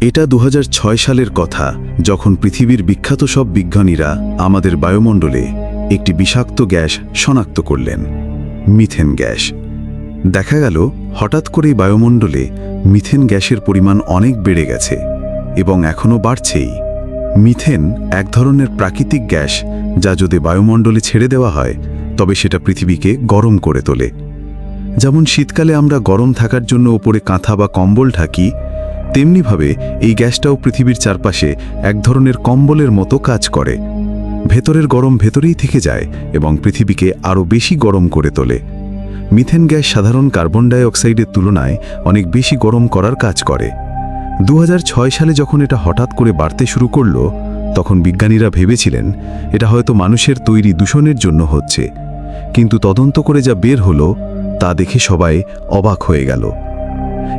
এটা দু হাজার ছয় সালের কথা, যখন পৃথিবীর বিখ্যাত সব বিজ্ঞানীরা আমাদের বায়ুমণ্ডলে একটি বিষাক্ত গ্যাস শনাক্ত করলেন, মিথেন গ্যাস। দেখা গেল, হঠাৎ করেই বায়ুমণ্ডলে মিথেন গ্যাসের পরিমাণ অনেক বেড়ে গেছে এবং এখনও বাড়ছেই। মিথেন এক ধরনের প্রাকৃতিক গ্যাস যা যদি বায়ুমণ্ডলে ছেড়ে দেওয়া হয়, তবে সেটা পৃথিবীকে গরম করে তোলে। যেমন শীতকালে আমরা গরম থাকার জন্য ওপরে কাঁথা বা কম্বল ঢাকি তেমনিভাবে এই গ্যাসটাও পৃথিবীর চারপাশে এক ধরনের কম্বলের মতো কাজ করে। ভেতরের গরম ভেতরেই থেকে যায় এবং পৃথিবীকে আরও বেশি গরম করে তোলে। মিথেন গ্যাস সাধারণ কার্বন ডাই অক্সাইডের তুলনায় অনেক বেশি গরম করার কাজ করে। দু হাজার ছয় সালে যখন এটা হঠাৎ করে বাড়তে শুরু করল, তখন বিজ্ঞানীরা ভেবেছিলেন এটা হয়তো মানুষের তৈরি দূষণের জন্য হচ্ছে। কিন্তু তদন্ত করে যা বের হলো, তা দেখে সবাই অবাক হয়ে গেল।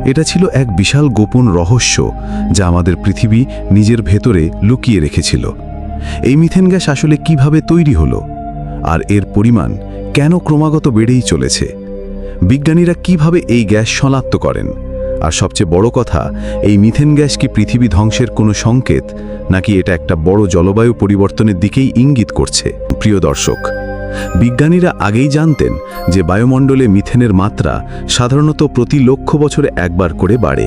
এটা ছিল এক বিশাল গোপন রহস্য যা আমাদের পৃথিবী নিজের ভেতরে লুকিয়ে রেখেছিল। এই মিথেন গ্যাস আসলে কীভাবে তৈরি হলো? আর এর পরিমাণ কেন ক্রমাগত বেড়েই চলেছে? বিজ্ঞানীরা কীভাবে এই গ্যাস শনাক্ত করেন? আর সবচেয়ে বড় কথা, এই মিথেন গ্যাস কি পৃথিবী ধ্বংসের কোনো সংকেত, নাকি এটা একটা বড় জলবায়ু পরিবর্তনের দিকেই ইঙ্গিত করছে? প্রিয় দর্শক বিজ্ঞানীরা আগেই জানতেন যে বায়ুমণ্ডলে মিথেনের মাত্রা সাধারণত প্রতি লক্ষ বছরে একবার করে বাড়ে।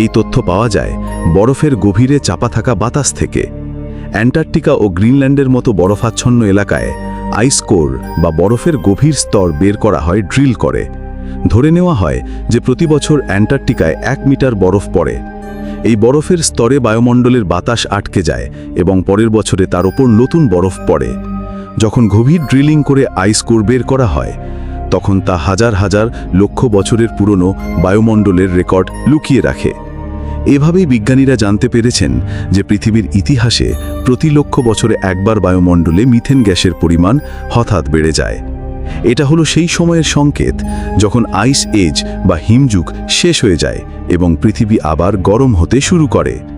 এই তথ্য পাওয়া যায় বরফের গভীরে চাপা থাকা বাতাস থেকে। অ্যান্টার্কটিকা ও গ্রিনল্যান্ডের মতো বরফাচ্ছন্ন এলাকায় আইসকোর বা বরফের গভীর স্তর বের করা হয় ড্রিল করে। ধরে নেওয়া হয় যে প্রতি বছর অ্যান্টার্কটিকায় এক মিটার বরফ পড়ে। এই বরফের স্তরে বায়ুমণ্ডলের বাতাস আটকে যায় এবং পরের বছরে তার ওপর নতুন বরফ পড়ে। যখন গভীর ড্রিলিং করে আইস কোর বের করা হয়, তখন তা হাজার হাজার লক্ষ বছরের পুরনো বায়ুমণ্ডলের রেকর্ড লুকিয়ে রাখে। এভাবেই বিজ্ঞানীরা জানতে পেরেছেন যে পৃথিবীর ইতিহাসে প্রতি লক্ষ বছরে একবার বায়ুমণ্ডলে মিথেন গ্যাসের পরিমাণ হঠাৎ বেড়ে যায়। এটা হলো সেই সময়ের সংকেত যখন আইস এজ বা হিমযুগ শেষ হয়ে যায় এবং পৃথিবী আবার গরম হতে শুরু করে।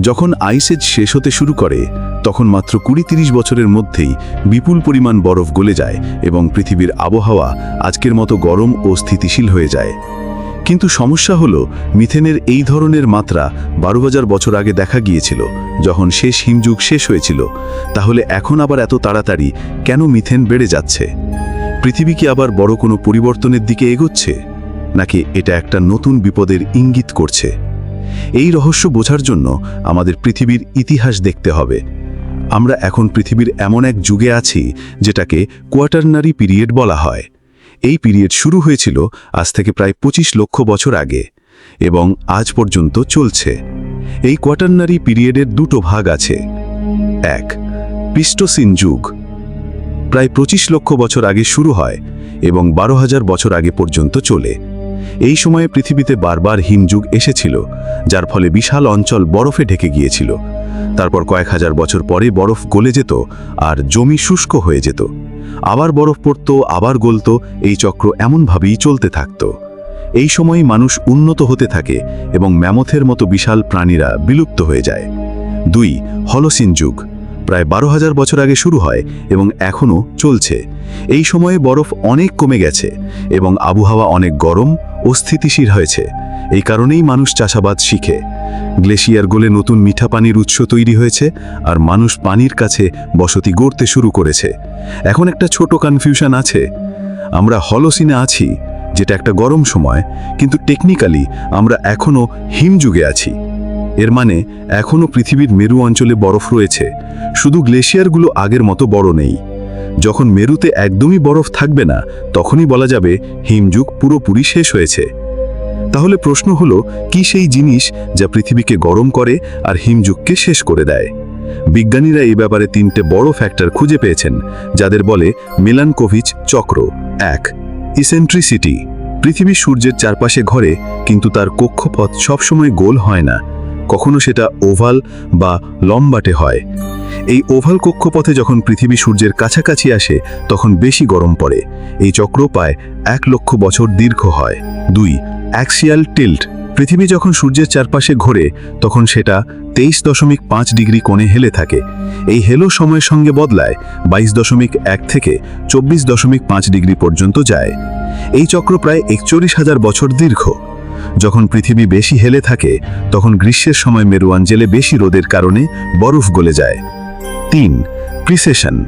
যখন আইসেজ শেষ হতে শুরু করে, তখন মাত্র কুড়ি তিরিশ বছরের মধ্যেই বিপুল পরিমাণ বরফ গলে যায় এবং পৃথিবীর আবহাওয়া আজকের মতো গরম ও স্থিতিশীল হয়ে যায়। কিন্তু সমস্যা হলো, মিথেনের এই ধরনের মাত্রা বারো হাজার বছর আগে দেখা গিয়েছিল, যখন শেষ হিমযুগ শেষ হয়েছিল। তাহলে এখন আবার এত তাড়াতাড়ি কেন মিথেন বেড়ে যাচ্ছে? পৃথিবী কি আবার বড় কোনো পরিবর্তনের দিকে এগোচ্ছে? নাকি এটা একটা নতুন বিপদের ইঙ্গিত করছে? এই রহস্য বোঝার জন্য আমাদের পৃথিবীর ইতিহাস দেখতে হবে। আমরা এখন পৃথিবীর এমন এক যুগে আছি যেটাকে কোয়াটারনারি পিরিয়ড বলা হয়। এই পিরিয়ড শুরু হয়েছিল আজ থেকে প্রায় ২৫ লক্ষ বছর আগে এবং আজ পর্যন্ত চলছে। এই কোয়াটারনারি পিরিয়ডের দুটো ভাগ আছে। এক, পিস্টোসিন যুগ। প্রায় ২৫ লক্ষ বছর আগে শুরু হয় এবং বারো হাজার বছর আগে পর্যন্ত চলে। এই সময়ে পৃথিবীতে বারবার হিমযুগ এসেছিল, যার ফলে বিশাল অঞ্চল বরফে ঢেকে গিয়েছিল। তারপর কয়েক হাজার বছর পরে বরফ গলে যেত আর জমি শুষ্ক হয়ে যেত। আবার বরফ পড়ত, আবার গলত, এই চক্র এমনভাবেই চলতে থাকত। এই সময়ই মানুষ উন্নত হতে থাকে এবং ম্যামথের মতো বিশাল প্রাণীরা বিলুপ্ত হয়ে যায়। দুই, হলসিন যুগ। প্রায় বারো হাজার বছর আগে শুরু হয় এবং এখনও চলছে। এই সময়ে বরফ অনেক কমে গেছে এবং আবহাওয়া অনেক গরম ও স্থিতিশীল হয়েছে। এই কারণেই মানুষ চাষাবাদ শিখে। গ্লেশিয়ার গোলে নতুন মিঠা পানির উৎস তৈরি হয়েছে আর মানুষ পানির কাছে বসতি গড়তে শুরু করেছে। এখন একটা ছোট কনফিউশন আছে। আমরা হলসিনে আছি, যেটা একটা গরম সময়, কিন্তু টেকনিক্যালি আমরা এখনও হিমযুগে আছি। এর মানে এখনও পৃথিবীর মেরু অঞ্চলে বরফ রয়েছে। শুধু গ্লেশিয়ারগুলো আগের মতো বড় নেই। যখন মেরুতে একদমই বরফ থাকবে না, তখনই বলা যাবে হিমযুগ পুরোপুরি শেষ হয়েছে। তাহলে প্রশ্ন হলো, কি সেই জিনিস যা পৃথিবীকে গরম করে আর হিমযুগকে শেষ করে দেয়? বিজ্ঞানীরা এই ব্যাপারে তিনটে বড় ফ্যাক্টর খুঁজে পেয়েছেন, যাদের বলে মেলানকোভিচ চক্র, এক, ইসেন্ট্রিসিটি। পৃথিবী সূর্যের চারপাশে ঘরে, কিন্তু তার কক্ষপথ সবসময় গোল হয় না। কখনো সেটা ওভাল বা লম্বাটে হয়। এই ওভাল কক্ষপথে যখন পৃথিবী সূর্যের কাছাকাছি আসে, তখন বেশি গরম পড়ে। এই চক্র প্রায় এক লক্ষ বছর দীর্ঘ হয়। দুই অ্যাক্সিয়াল টিল্ট পৃথিবী যখন সূর্যের চারপাশে ঘোরে, তখন সেটা তেইশ দশমিক পাঁচ ডিগ্রি কোণে হেলে থাকে। এই হেলো সময়ের সঙ্গে বদলায় বাইশ দশমিক এক থেকে চব্বিশ দশমিক পাঁচ ডিগ্রি পর্যন্ত যায়। এই চক্র প্রায় একচল্লিশ হাজার বছর দীর্ঘ। যখন পৃথিবী বেশি হেলে থাকে, তখন গ্রীষ্মের সময় মেরু অঞ্চলে বেশি রোদের কারণে বরফ গলে যায়। তিন প্রিসেশন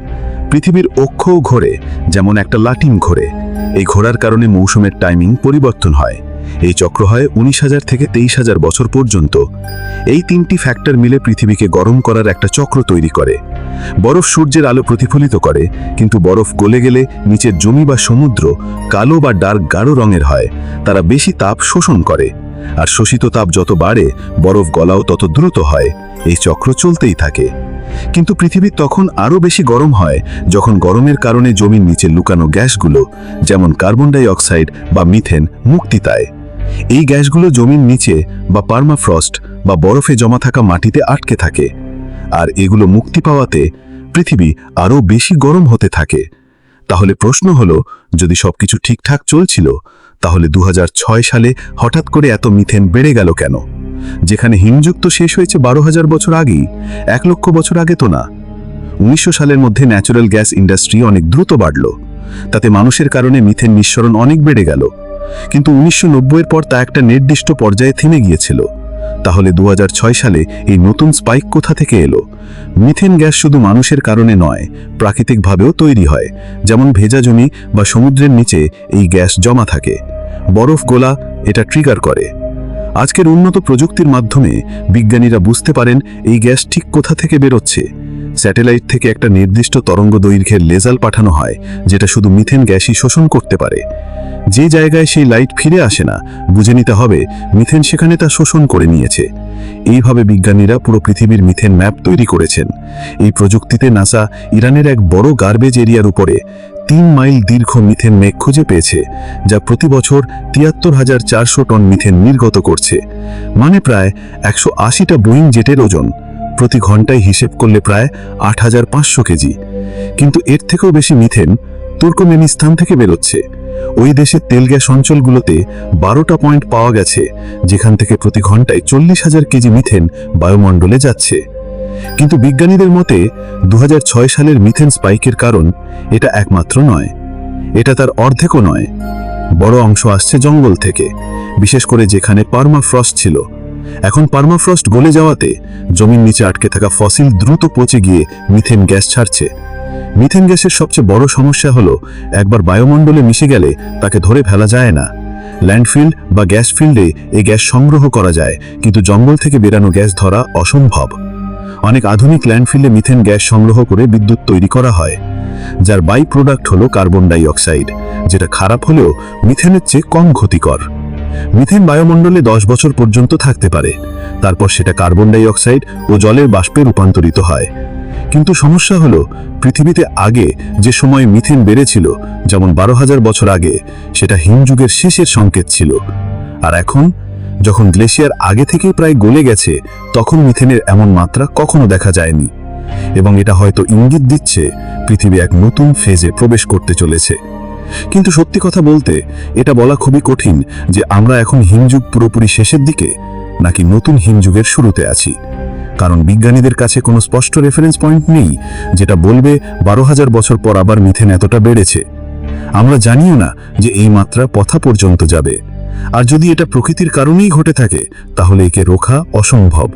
পৃথিবীর অক্ষও ঘোরে, যেমন একটা লাটিম ঘোরে। এই ঘোরার কারণে মৌসুমের টাইমিং পরিবর্তন হয়। এই চক্র হয় উনিশ হাজার থেকে তেইশ হাজার বছর পর্যন্ত। এই তিনটি ফ্যাক্টর মিলে পৃথিবীকে গরম করার একটা চক্র তৈরি করে। বরফ সূর্যের আলো প্রতিফলিত করে, কিন্তু বরফ গলে গেলে নিচের জমি বা সমুদ্র কালো বা ডার্ক গাঢ় রঙের হয়, তারা বেশি তাপ শোষণ করে। আর শোষিত তাপ যত বাড়ে, বরফ গলাও তত দ্রুত হয়। এই চক্র চলতেই থাকে। কিন্তু পৃথিবী তখন আরও বেশি গরম হয়, যখন গরমের কারণে জমির নিচে লুকানো গ্যাসগুলো, যেমন কার্বন ডাই অক্সাইড বা মিথেন মুক্তি পায়। এই গ্যাসগুলো জমির নিচে বা পার্মাফ্রস্ট বা বরফে জমা থাকা মাটিতে আটকে থাকে। আর এগুলো মুক্তি পাওয়াতে পৃথিবী আরও বেশি গরম হতে থাকে। তাহলে প্রশ্ন হলো, যদি সবকিছু ঠিকঠাক চলছিল, তাহলে দু হাজার ছয় সালে হঠাৎ করে এত মিথেন বেড়ে গেল কেন? যেখানে হিমযুক্ত শেষ হয়েছে বারো হাজার বছর আগেই, এক লক্ষ বছর আগে তো না। উনিশশো সালের মধ্যে ন্যাচারাল গ্যাস ইন্ডাস্ট্রি অনেক দ্রুত বাড়ল। তাতে মানুষের কারণে মিথেন নিঃসরণ অনেক বেড়ে গেল। কিন্তু উনিশশো নব্বই এর পর তা একটা নির্দিষ্ট পর্যায়ে থেমে গিয়েছিল। তাহলে দু হাজার ছয় সালে এই নতুন স্পাইক কোথা থেকে এলো? মিথেন গ্যাস শুধু মানুষের কারণে নয়, প্রাকৃতিকভাবেও তৈরি হয়, যেমন ভেজা জমি বা সমুদ্রের নিচে এই গ্যাস জমা থাকে। বরফ গোলা, এটা ট্রিগার করে। আজকের উন্নত প্রযুক্তির মাধ্যমে বিজ্ঞানীরা বুঝতে পারেন এই গ্যাস ঠিক কোথা থেকে বেরোচ্ছে। স্যাটেলাইট থেকে একটা নির্দিষ্ট তরঙ্গ দৈর্ঘ্যের লেজাল পাঠানো হয়, যেটা শুধু মিথেন গ্যাসই শোষণ করতে পারে। যে জায়গায় সেই লাইট ফিরে আসে না, বুঝে নিতে হবে মিথেন সেখানে তা শোষণ করে নিয়েছে। এইভাবে বিজ্ঞানীরা পুরো পৃথিবীর মিথেন ম্যাপ তৈরি করেছেন। এই প্রযুক্তিতে নাসা ইরানের এক বড় গার্বেজ এরিয়ার উপরে তিন মাইল দীর্ঘ মিথেন মেঘ খুঁজে পেয়েছে, যা প্রতি বছর তিয়াত্তর হাজার চারশো টন মিথেন নির্গত করছে। মানে প্রায় একশো আশিটা বোয়িং জেটের ওজন। প্রতি ঘন্টায় হিসেব করলে প্রায় আট হাজার পাঁচশো কেজি। কিন্তু এর থেকেও বেশি মিথেন তুর্কমেনিস্তান থেকে বেরোচ্ছে। ওই দেশের তেল গ্যাস অঞ্চলগুলোতে বারোটা পয়েন্ট পাওয়া গেছে, যেখান থেকে প্রতি ঘন্টায় চল্লিশ হাজার কেজি মিথেন বায়ুমণ্ডলে যাচ্ছে। কিন্তু বিজ্ঞানীদের মতে দু হাজার ছয় সালের মিথেন স্পাইকের কারণ এটা একমাত্র নয়। এটা তার অর্ধেকও নয়। বড় অংশ আসছে জঙ্গল থেকে, বিশেষ করে যেখানে পার্মাফ্রস্ট ছিল। এখন পার্মাফ্রস্ট গলে যাওয়াতে জমির নিচে আটকে থাকা ফসিল দ্রুত পচে গিয়ে মিথেন গ্যাস ছাড়ছে। মিথেন গ্যাসের সবচেয়ে বড় সমস্যা হলো, একবার বায়ুমণ্ডলে মিশে গেলে তাকে ধরে ফেলা যায় না। ল্যান্ডফিল্ড বা গ্যাস ফিল্ডে এই গ্যাস সংগ্রহ করা যায়, কিন্তু জঙ্গল থেকে বেরানো গ্যাস ধরা অসম্ভব। অনেক আধুনিক ল্যান্ডফিল্ডে মিথেন গ্যাস সংগ্রহ করে বিদ্যুৎ তৈরি করা হয়, যার বাই প্রোডাক্ট হলো কার্বন ডাই অক্সাইড যেটা খারাপ হলেও মিথেনের চেয়ে কম ক্ষতিকর। মিথেন বায়ুমণ্ডলে দশ বছর পর্যন্ত থাকতে পারে। তারপর সেটা কার্বন ডাই অক্সাইড ও জলের বাষ্পে রূপান্তরিত হয়। কিন্তু সমস্যা হলো, পৃথিবীতে আগে যে সময় মিথেন বেড়েছিল, যেমন বারো হাজার বছর আগে, সেটা হিমযুগের শেষের সংকেত ছিল। আর এখন, যখন গ্লেশিয়ার আগে থেকেই প্রায় গলে গেছে, তখন মিথেনের এমন মাত্রা কখনো দেখা যায়নি। এবং এটা হয়তো ইঙ্গিত দিচ্ছে, পৃথিবী এক নতুন ফেজে প্রবেশ করতে চলেছে। কিন্তু সত্যি কথা বলতে, এটা বলা খুবই কঠিন যে আমরা এখন হিমযুগ পুরোপুরি শেষের দিকে নাকি নতুন হিমযুগের শুরুতে আছি। কারণ বিজ্ঞানীদের কাছে কোনো স্পষ্ট রেফারেন্স পয়েন্ট নেই যেটা বলবে বারো হাজার বছর পর আবার মিথেন এতটা বেড়েছে। আমরা জানিও না যে এই মাত্রা পথা পর্যন্ত যাবে। আর যদি এটা প্রকৃতির কারণেই ঘটে থাকে, তাহলে একে রোখা অসম্ভব।